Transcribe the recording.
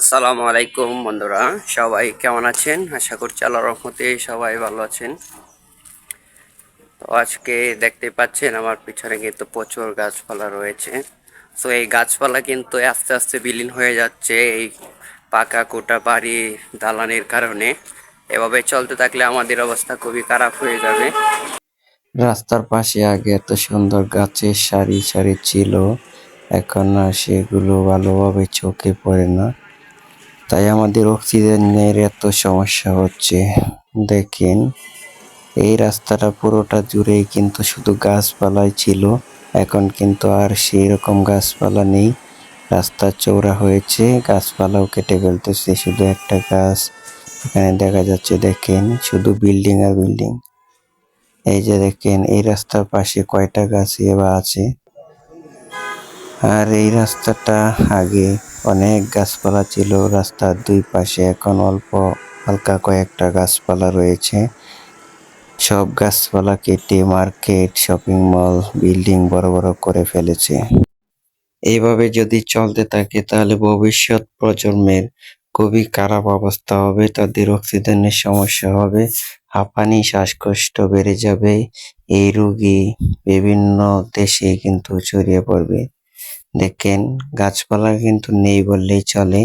আসসালামু আলাইকুম বন্ধুরা, সবাই কেমন আছেন? আশা করছি আল্লাহ রহমতে সবাই ভালো আছেন। তো আজকে দেখতে পাচ্ছেন আমার পিছনে কিন্তু প্রচুর গাছপালা রয়েছে। তো এই গাছপালা কিন্তু আস্তে আস্তে বিলীন হয়ে যাচ্ছে এই পাকা কোটা বাড়ি দালানের কারণে। এভাবে চলতে থাকলে আমাদের অবস্থা খুবই খারাপ হয়ে যাবে। রাস্তার পাশে আগে এত সুন্দর গাছের সারি সারি ছিল, এখন আর সেগুলো ভালোভাবে চোখে পড়ে না। তাই আমাদের অক্সিজেনের এত সমস্যা হচ্ছে। দেখেন, এই রাস্তাটা পুরোটা জুড়েই কিন্তু শুধু গাছপালাই ছিল। এখন কিন্তু আর সেই রকম গাছপালা নেই। রাস্তা চৌড়া হয়েছে, গাছপালাও কেটে ফেলতেছে, শুধু একটা গাছ। এখানে দেখা যাচ্ছে, দেখেন, শুধু বিল্ডিং আর বিল্ডিং। এই যে দেখেন, এই রাস্তার পাশে কয়টা গাছ এবার আছে। আর এই রাস্তাটা আগে অনেক গাছপালা ছিল। রাস্তার দুই পাশে এখন অল্প হালকা কয়েকটা গাছপালা রয়েছে। সব গাছপালা কেটে মার্কেট, শপিং মল, বিল্ডিং বড় বড় করে ফেলেছে। এইভাবে যদি চলতে থাকে, তাহলে ভবিষ্যৎ প্রজন্মের খুবই খারাপ অবস্থা হবে, তাদের অক্সিজেনের সমস্যা হবে, হাঁপানি, শ্বাসকষ্ট বেড়ে যাবে, এই রোগী বিভিন্ন দেশে কিন্তু ছড়িয়ে পড়বে। দেখেন গাছপালা কিন্তু নেই বললেই চলে।